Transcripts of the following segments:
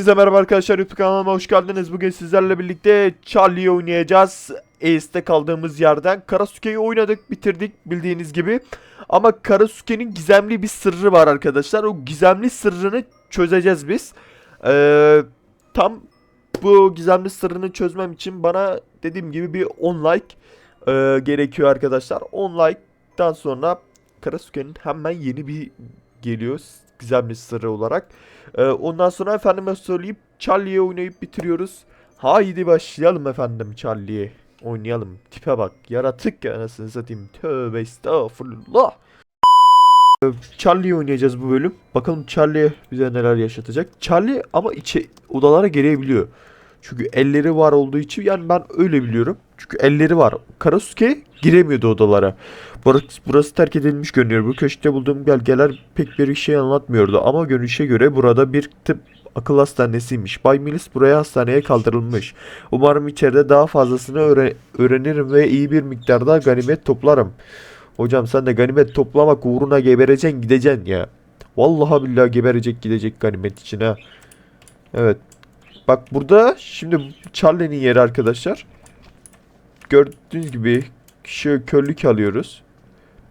Size merhaba arkadaşlar YouTube kanalıma hoş geldiniz. Bugün sizlerle birlikte Charlie'yi oynayacağız. Ace'de kaldığımız yerden. Karasuke'yi oynadık, bitirdik bildiğiniz gibi. Ama Karasuke'nin gizemli bir sırrı var arkadaşlar. O gizemli sırrını çözeceğiz biz. Ee, tam bu gizemli sırrını çözmem için bana dediğim gibi bir 10 like e, gerekiyor arkadaşlar. 10 like'dan sonra Karasuke'nin hemen yeni bir geliyor gizemli sırrı olarak. Ee, ondan sonra efendime söyleyip Charlie'ye oynayıp bitiriyoruz. Haydi başlayalım efendim Charlie'ye. Oynayalım. Tipe bak. Yaratık ya anasını satayım. Tövbe estağfurullah. Ee, Charlie'yi oynayacağız bu bölüm. Bakalım Charlie bize neler yaşatacak. Charlie ama içe odalara girebiliyor. Çünkü elleri var olduğu için yani ben öyle biliyorum. Çünkü elleri var. Karasuke giremiyordu odalara. Burası, burası terk edilmiş görünüyor. Bu köşkte bulduğum belgeler pek bir şey anlatmıyordu ama görünüşe göre burada bir tıp akıl hastanesiymiş. Bay Mills buraya hastaneye kaldırılmış. Umarım içeride daha fazlasını öğre- öğrenirim ve iyi bir miktarda ganimet toplarım. Hocam sen de ganimet toplamak uğruna gebereceksin gideceksin ya. Vallahi billahi geberecek gidecek ganimet için ha. Evet. Bak burada şimdi Charlie'nin yeri arkadaşlar. Gördüğünüz gibi şu körlük alıyoruz.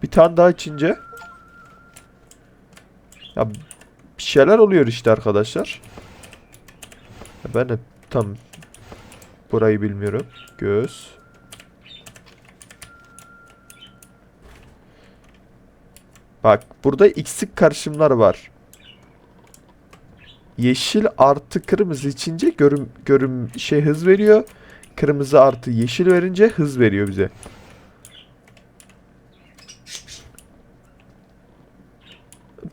Bir tane daha içince ya bir şeyler oluyor işte arkadaşlar. Ya Ben de tam burayı bilmiyorum. Göz. Bak burada x'lik karışımlar var. Yeşil artı kırmızı içince görüm görüm şey hız veriyor. Kırmızı artı yeşil verince hız veriyor bize.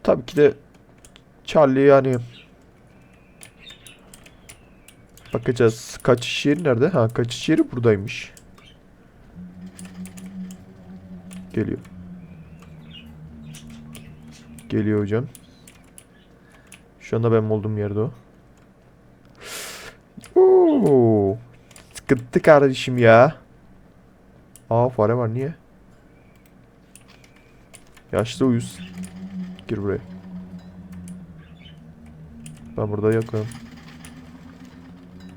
Tabii ki de Charlie yani bakacağız. Kaçış yeri nerede? Ha kaçış yeri buradaymış. Geliyor. Geliyor hocam. Şu anda benim olduğum yerde o. Oo. Sıkıntı kardeşim ya. Aa fare var niye? Yaşlı uyuz. Gir buraya. Ben burada yokum.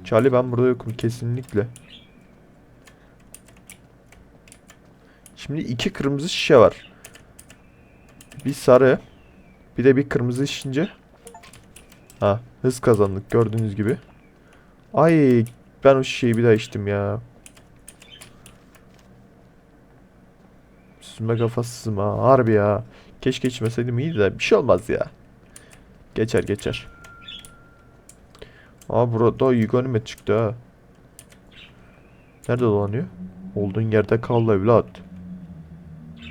Charlie ben burada yokum kesinlikle. Şimdi iki kırmızı şişe var. Bir sarı. Bir de bir kırmızı şişince. Ha hız kazandık gördüğünüz gibi. Ay ben o şişeyi bir daha içtim ya. Süzme kafasızım ha harbi ya. Keşke içmeseydim iyiydi de bir şey olmaz ya. Geçer geçer. Aa burada iyi ganimet çıktı ha. Nerede dolanıyor? Olduğun yerde kal evlat.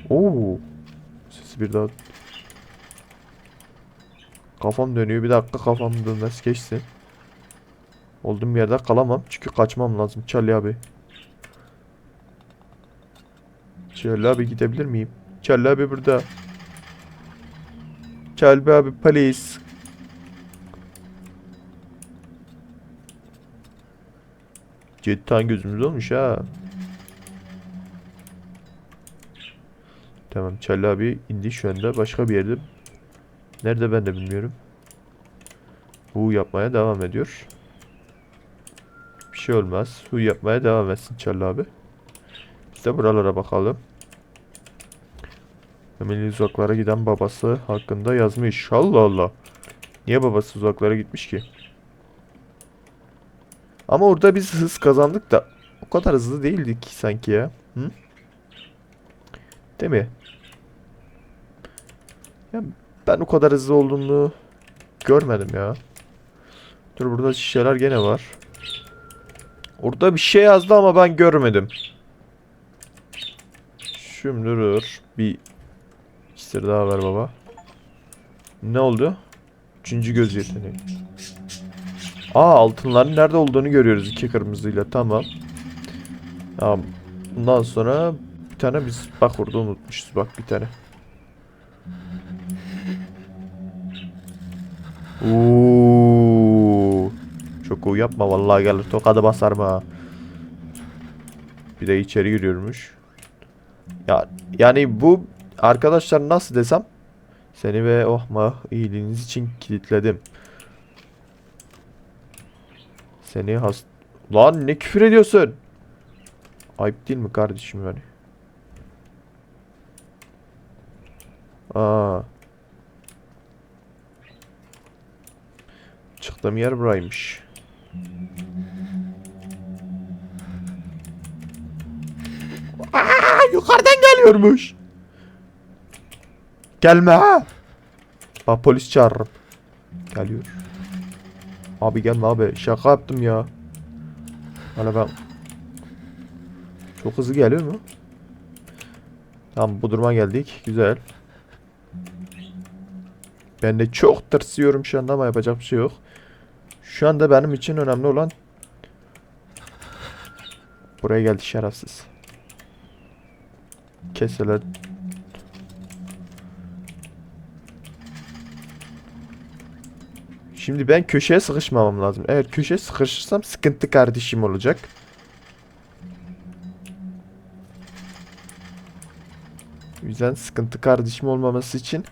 Oo. Sesi bir daha. Kafam dönüyor. Bir dakika kafam dönmez geçsin. Olduğum yerde kalamam. Çünkü kaçmam lazım. Charlie abi. Charlie abi gidebilir miyim? Charlie abi burada. Charlie abi please. Cidden gözümüz olmuş ha. Tamam Charlie abi indi şu anda. Başka bir yerde. Nerede ben de bilmiyorum. Bu yapmaya devam ediyor. Bir şey olmaz. Hu yapmaya devam etsin Charlie abi. Biz de buralara bakalım. Emily uzaklara giden babası hakkında yazmış. Allah Allah. Niye babası uzaklara gitmiş ki? Ama orada biz hız kazandık da o kadar hızlı değildik sanki ya. Hı? Değil mi? Ya ben o kadar hızlı olduğunu görmedim ya. Dur burada şişeler gene var. Orada bir şey yazdı ama ben görmedim. Şimdi dur. Bir iksir daha ver baba. Ne oldu? Üçüncü göz yeteneği. Aa altınların nerede olduğunu görüyoruz iki kırmızıyla tamam. Tamam. Bundan sonra bir tane biz bak orada unutmuşuz bak bir tane. Oo. Çok o yapma vallahi gelir tokadı basarım ha. Bir de içeri giriyormuş. Ya yani bu arkadaşlar nasıl desem seni ve oh mah iyiliğiniz için kilitledim. Seni has... Lan ne küfür ediyorsun? Ayıp değil mi kardeşim yani? Aa. Çıktığım yer buraymış. Aa, yukarıdan geliyormuş. Gelme ha. Bak polis çağırırım. Geliyor. Abi gelme abi. Şaka yaptım ya. Hala ben... Çok hızlı geliyor mu? Tamam bu duruma geldik. Güzel. Ben de çok tırsıyorum şu anda ama yapacak bir şey yok. Şu anda benim için önemli olan Buraya geldi şerefsiz. Keseler. Şimdi ben köşeye sıkışmamam lazım. Eğer köşeye sıkışırsam sıkıntı kardeşim olacak. O yüzden sıkıntı kardeşim olmaması için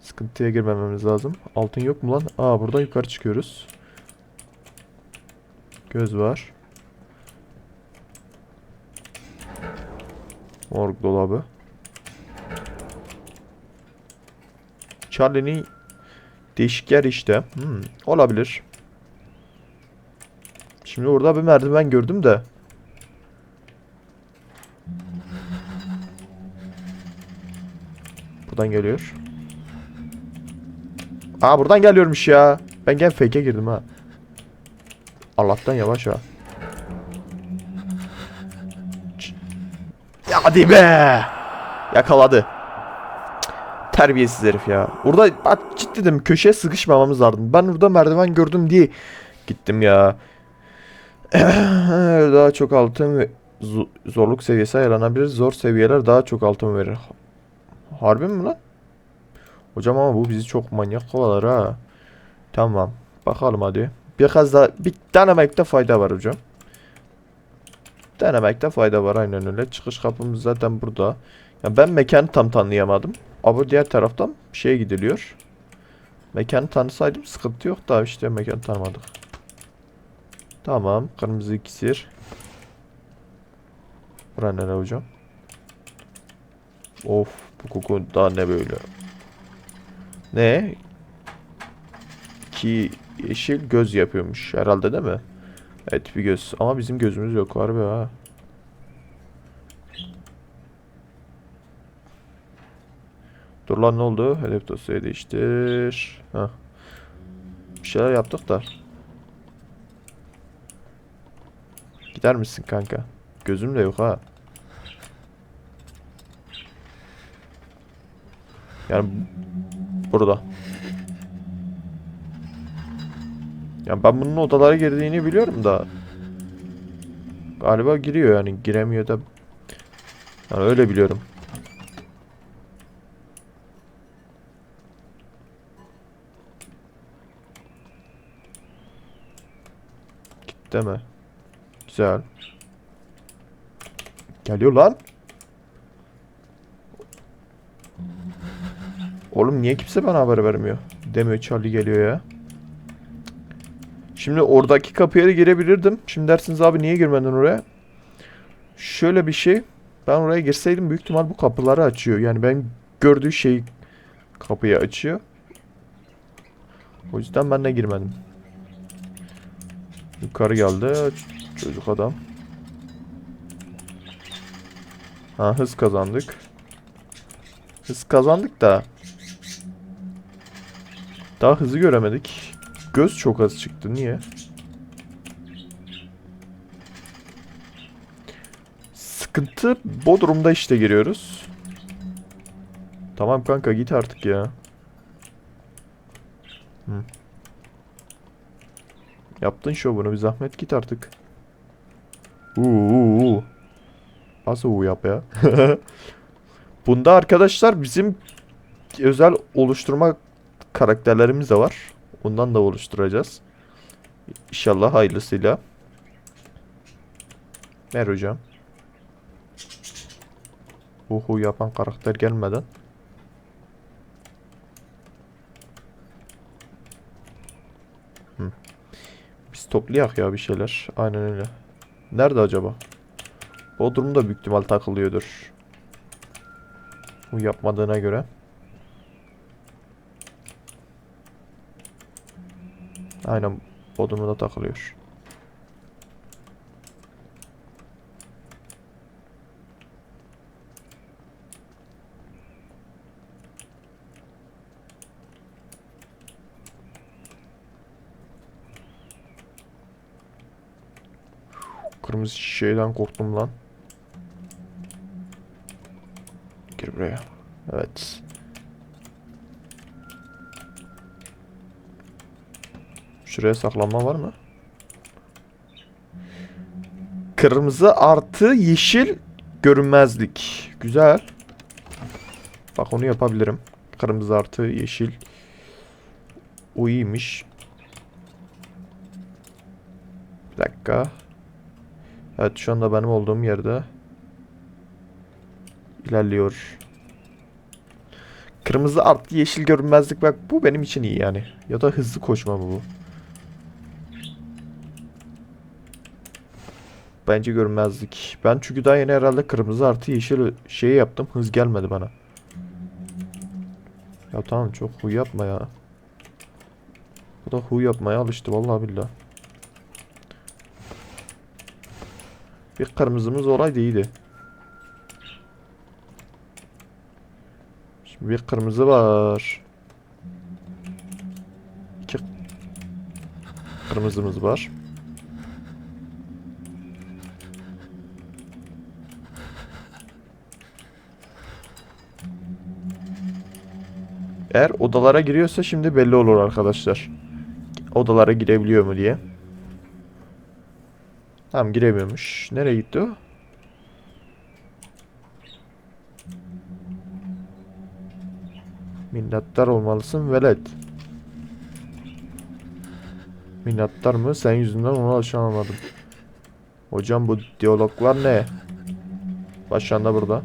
sıkıntıya girmememiz lazım. Altın yok mu lan? Aa buradan yukarı çıkıyoruz. Göz var. Morg dolabı. Charlie'nin değişik yer işte. Hmm, olabilir. Şimdi orada bir merdiven gördüm de. Buradan geliyor. Aa buradan geliyormuş ya. Ben gel fake'e girdim ha. Allah'tan yavaş ha. Hadi be. Yakaladı. Terbiyesiz herif ya. Orada bak ciddi dedim köşeye sıkışmamamız lazım. Ben burada merdiven gördüm diye gittim ya. daha çok altın ve zo- zorluk seviyesi ayarlanabilir. Zor seviyeler daha çok altın verir. Harbi mi lan? Hocam ama bu bizi çok manyak kovalar ha. Tamam. Bakalım hadi. Biraz daha bir denemekte fayda var hocam. Denemekte fayda var aynen öyle. Çıkış kapımız zaten burada. Ya ben mekanı tam tanıyamadım. Ama diğer taraftan şeye gidiliyor. Mekanı tanısaydım sıkıntı yok da işte mekanı tanımadık. Tamam. Kırmızı iksir. Bura nere hocam? Of bu koku daha ne böyle? Ne? Ki yeşil göz yapıyormuş herhalde değil mi? Evet bir göz. Ama bizim gözümüz yok harbi ha. Dur lan ne oldu? Hedef dosyayı değiştir. Heh. Bir şeyler yaptık da. Gider misin kanka? Gözüm de yok ha. Yani burada. Ya ben bunun odalara girdiğini biliyorum da. Galiba giriyor yani giremiyor da. Yani öyle biliyorum. Deme. Güzel. Geliyor lan. Oğlum niye kimse bana haber vermiyor? Demiyor Charlie geliyor ya. Şimdi oradaki kapıya da girebilirdim. Şimdi dersiniz abi niye girmedin oraya? Şöyle bir şey. Ben oraya girseydim büyük ihtimal bu kapıları açıyor. Yani ben gördüğü şeyi kapıyı açıyor. O yüzden ben de girmedim. Yukarı geldi. Çocuk adam. Ha hız kazandık. Hız kazandık da. Daha hızı göremedik. Göz çok az çıktı. Niye? Sıkıntı Bodrum'da işte giriyoruz. Tamam kanka git artık ya. Hı. Yaptın şovunu bir zahmet git artık. Uuu. uu. Nasıl uuu yap ya? Bunda arkadaşlar bizim özel oluşturma karakterlerimiz de var. Ondan da oluşturacağız. İnşallah hayırlısıyla. Ver hocam. Uhu yapan karakter gelmeden. Toplayak ya bir şeyler. Aynen öyle. Nerede acaba? Bodrum'da büyük ihtimal takılıyordur. Bu yapmadığına göre. Aynen Bodrum'da takılıyor. Kırmızı şeyden korktum lan. Gir buraya. Evet. Şuraya saklanma var mı? Kırmızı artı yeşil görünmezlik. Güzel. Bak onu yapabilirim. Kırmızı artı yeşil. O iyiymiş. Bir dakika. Evet şu anda benim olduğum yerde ilerliyor. Kırmızı artı yeşil görünmezlik bak bu benim için iyi yani. Ya da hızlı koşma bu? Bence görünmezlik. Ben çünkü daha yeni herhalde kırmızı artı yeşil şeyi yaptım. Hız gelmedi bana. Ya tamam çok huy yapma ya. Bu da huy yapmaya alıştı vallahi billahi. Bir kırmızımız olaydı iyiydi. Şimdi bir kırmızı var. İki kırmızımız var. Eğer odalara giriyorsa şimdi belli olur arkadaşlar. Odalara girebiliyor mu diye. Tamam giremiyormuş. Nereye gitti o? Minnettar olmalısın velet. Minnettar mı? Sen yüzünden onu alışamadım. Hocam bu diyaloglar ne? Başkan da burada.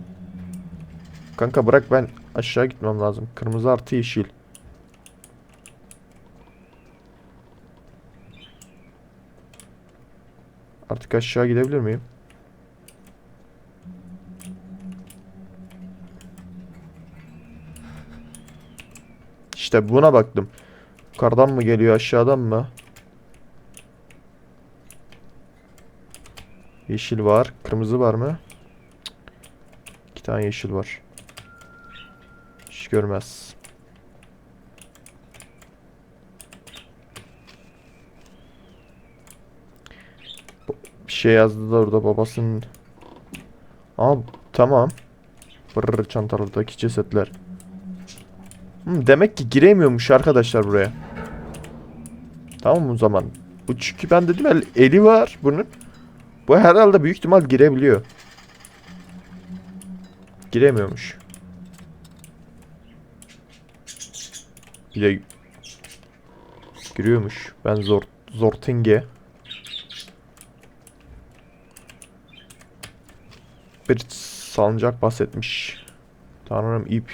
Kanka bırak ben aşağı gitmem lazım. Kırmızı artı yeşil. Artık aşağı gidebilir miyim? İşte buna baktım. Yukarıdan mı geliyor aşağıdan mı? Yeşil var. Kırmızı var mı? İki tane yeşil var. Hiç görmez. Şey yazdı da orada babasının. Aa tamam. Brrr çantalardaki cesetler. Hmm, demek ki giremiyormuş arkadaşlar buraya. Tamam o zaman. Bu çünkü ben dedim el, eli var bunun. Bu herhalde büyük ihtimal girebiliyor. Giremiyormuş. Bir de giriyormuş. Ben zor Zortinge. Bir salıncak bahsetmiş. Tanrım ip.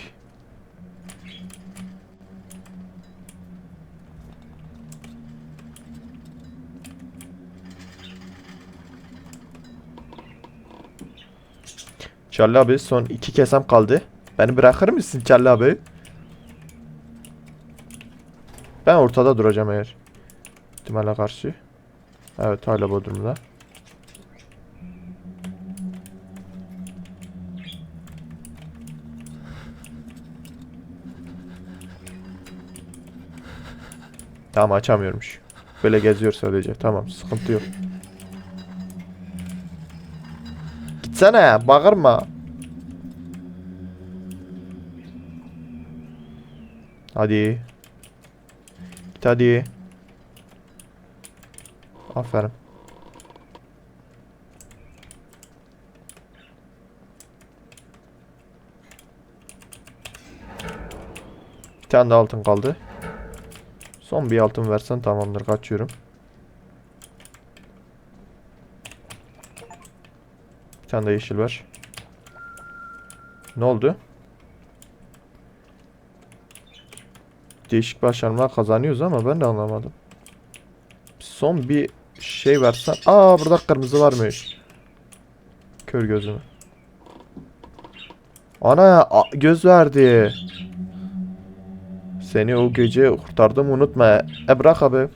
Charlie abi son iki kesem kaldı. Beni bırakır mısın Charlie abi? Ben ortada duracağım eğer. İhtimale karşı. Evet hala bu Tamam açamıyormuş. Böyle geziyor sadece. Tamam sıkıntı yok. Gitsene bağırma. Hadi. Git hadi. Aferin. Bir tane de altın kaldı. Son bir altın versen tamamdır. Kaçıyorum. Bir tane de yeşil ver. Ne oldu? Değişik başarımlar kazanıyoruz ama ben de anlamadım. son bir şey versen. Aa burada kırmızı varmış. Kör gözümü. Ana göz verdi. Seni o gece kurtardım unutma. E bırak abi.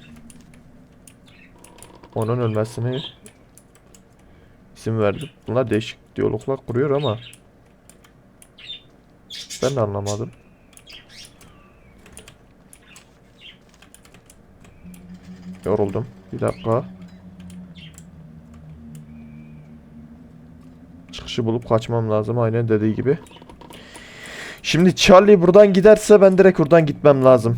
Onun ölmesini isim verdim. Bunlar değişik diyaloglar kuruyor ama ben de anlamadım. Yoruldum. Bir dakika. Çıkışı bulup kaçmam lazım aynen dediği gibi. Şimdi Charlie buradan giderse ben direkt buradan gitmem lazım.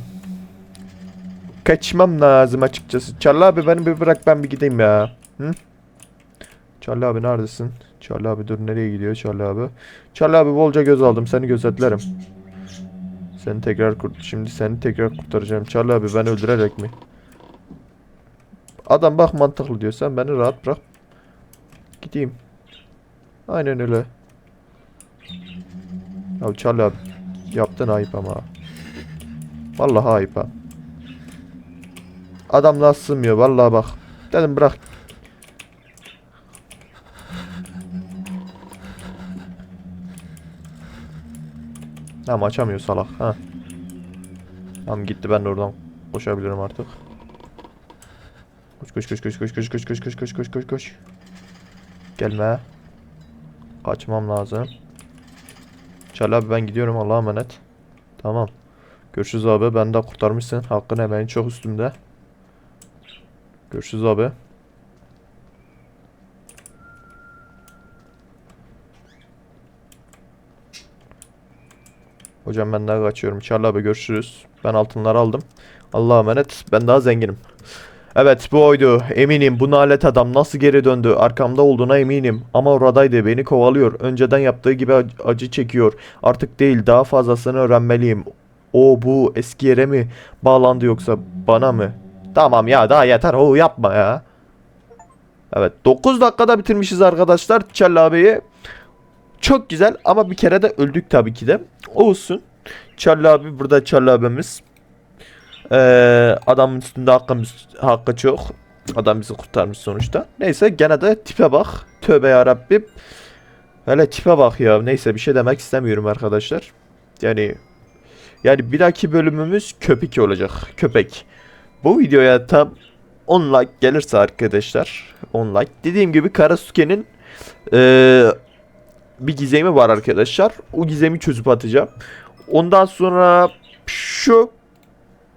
Kaçmam lazım açıkçası. Charlie abi beni bir bırak ben bir gideyim ya. Hı? Charlie abi neredesin? Charlie abi dur nereye gidiyor Charlie abi? Charlie abi bolca göz aldım seni gözetlerim. Seni tekrar kurt şimdi seni tekrar kurtaracağım. Charlie abi beni öldürerek mi? Adam bak mantıklı diyor. Sen beni rahat bırak. Gideyim. Aynen öyle. Ya Charlie abi yaptın ayıp ama. Vallahi ayıp ha. Adam nasıl sığmıyor vallahi bak. Dedim bırak. Tamam açamıyor salak ha. Tamam gitti ben de oradan koşabilirim artık. Koş koş koş koş koş koş koş koş koş koş koş koş koş. Gelme. Kaçmam lazım. Çal abi ben gidiyorum Allah'a emanet. Tamam. Görüşürüz abi. Ben de kurtarmışsın. Hakkın emeğin çok üstümde. Görüşürüz abi. Hocam ben daha kaçıyorum. Çal abi görüşürüz. Ben altınları aldım. Allah'a emanet. Ben daha zenginim. Evet bu oydu. Eminim bu nalet adam nasıl geri döndü. Arkamda olduğuna eminim. Ama oradaydı beni kovalıyor. Önceden yaptığı gibi ac- acı çekiyor. Artık değil daha fazlasını öğrenmeliyim. O bu eski yere mi bağlandı yoksa bana mı? Tamam ya daha yeter. O yapma ya. Evet 9 dakikada bitirmişiz arkadaşlar. Çell abiyi. Çok güzel ama bir kere de öldük tabii ki de. Olsun. Çell abi burada Çell abimiz. Ee, adamın üstünde hakkımız, hakkı çok. Adam bizi kurtarmış sonuçta. Neyse gene de tipe bak. Tövbe yarabbim. Hele tipe bak ya. Neyse bir şey demek istemiyorum arkadaşlar. Yani yani bir dahaki bölümümüz köpek olacak. Köpek. Bu videoya tam 10 like gelirse arkadaşlar. 10 like. Dediğim gibi Karasuke'nin ee, bir gizemi var arkadaşlar. O gizemi çözüp atacağım. Ondan sonra şu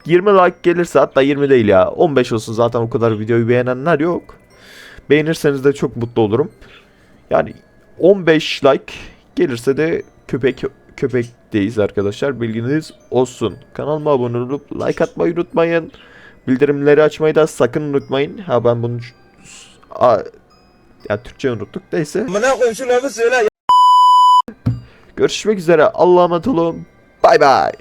20 like gelirse hatta 20 değil ya 15 olsun zaten o kadar videoyu beğenenler yok. Beğenirseniz de çok mutlu olurum. Yani 15 like gelirse de köpek köpekteyiz arkadaşlar bilginiz olsun. Kanalıma abone olup like atmayı unutmayın. Bildirimleri açmayı da sakın unutmayın. Ha ben bunu A, ya Türkçe unuttuk neyse. Görüşmek üzere. Allah'a emanet olun. Bay bay.